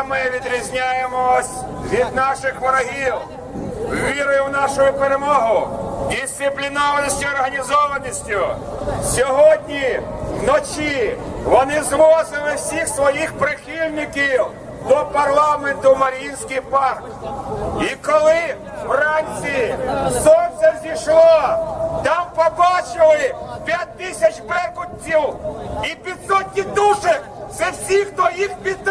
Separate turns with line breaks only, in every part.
Ми відрізняємось від наших ворогів вірою в нашу перемогу, дисциплінованістю, організованістю. Сьогодні вночі вони звозили всіх своїх прихильників до парламенту Маріїнський парк. І коли вранці сонце зійшло, там побачили 5 тисяч беркутців і 500 дідушек. Це всі, хто їх підтримує.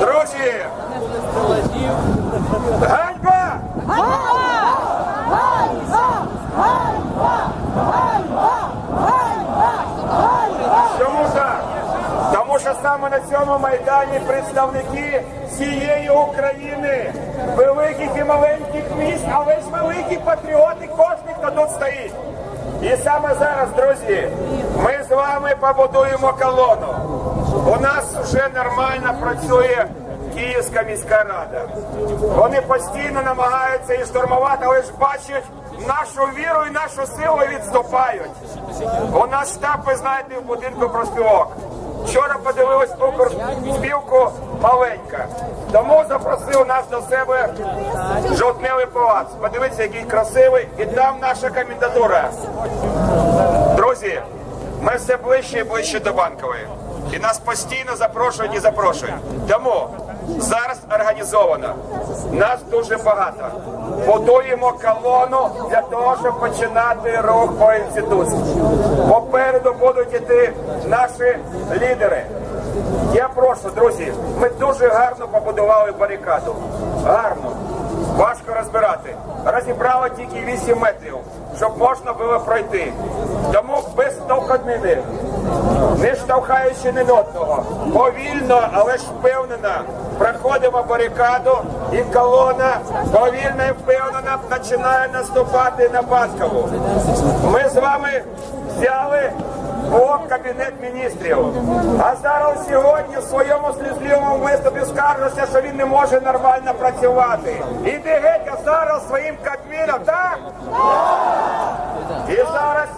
Друзі! Ганьба! Чому так? Тому що саме на цьому майдані представники всієї України, великих і маленьких міст, але ж великі патріоти, кожен, хто тут стоїть. І саме зараз, друзі, побудуємо колону. У нас вже нормально працює Київська міська рада. Вони постійно намагаються і штурмувати, але ж бачать нашу віру і нашу силу відступають. У нас штаб, ви знаєте, в будинку проспілок. Вчора подивилась спілку маленька. Тому запросив нас до себе жовтневий палац. Подивіться, який красивий, і там наша комендатура. Друзі, ми все ближче і ближче до банкової. І нас постійно запрошують і запрошують. Тому зараз організовано. Нас дуже багато. Будуємо колону для того, щоб починати рух по інституції. Попереду будуть іти наші лідери. Я прошу, друзі, ми дуже гарно побудували барикаду. Гарно. Важко розбирати. Розібрали тільки 8 метрів, щоб можна було пройти. Тому без стовкотнини, не штовхаючи ні одного, повільно, але ж впевнено, проходимо барикаду і колона повільно і впевнено починає наступати на Банкову. Ми з вами взяли блок Кабінет міністрів. А зараз сьогодні в своєму слізливому виступі скаржиться, що він не може нормально працювати. Іди геть, а зараз своїм Кабміном, так? І зараз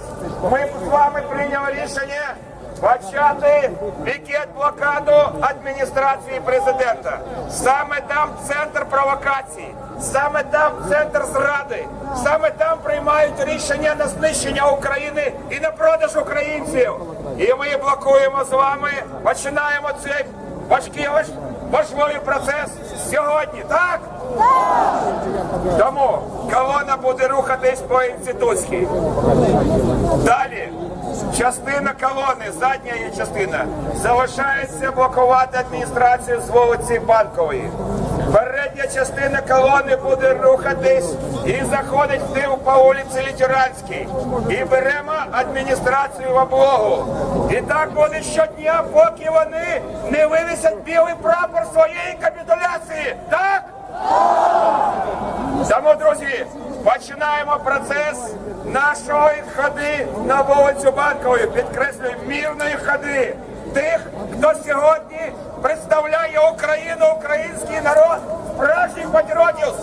ми з вами прийняли рішення почати пікет блокаду адміністрації президента. Саме там центр провокацій, саме там центр зради, саме там приймають рішення на знищення України і на продаж українців. І ми блокуємо з вами, починаємо цей важкий важливий процес сьогодні, так? Тому колона буде рухатись по інститутській. Далі частина колони, задня її частина, залишається блокувати адміністрацію з вулиці Банкової. Передня частина колони буде рухатись і заходить в тил по вулиці Літеранській. І беремо адміністрацію в облогу. І так буде щодня, поки вони не вивісять білий прапор своєї капітуляції. Так? Тому, друзі, починаємо процес нашої ходи на вулицю Банкової. Підкреслюю, мірної ходи. Тих, хто сьогодні представляє Україну, український народ, справжніх патріотів.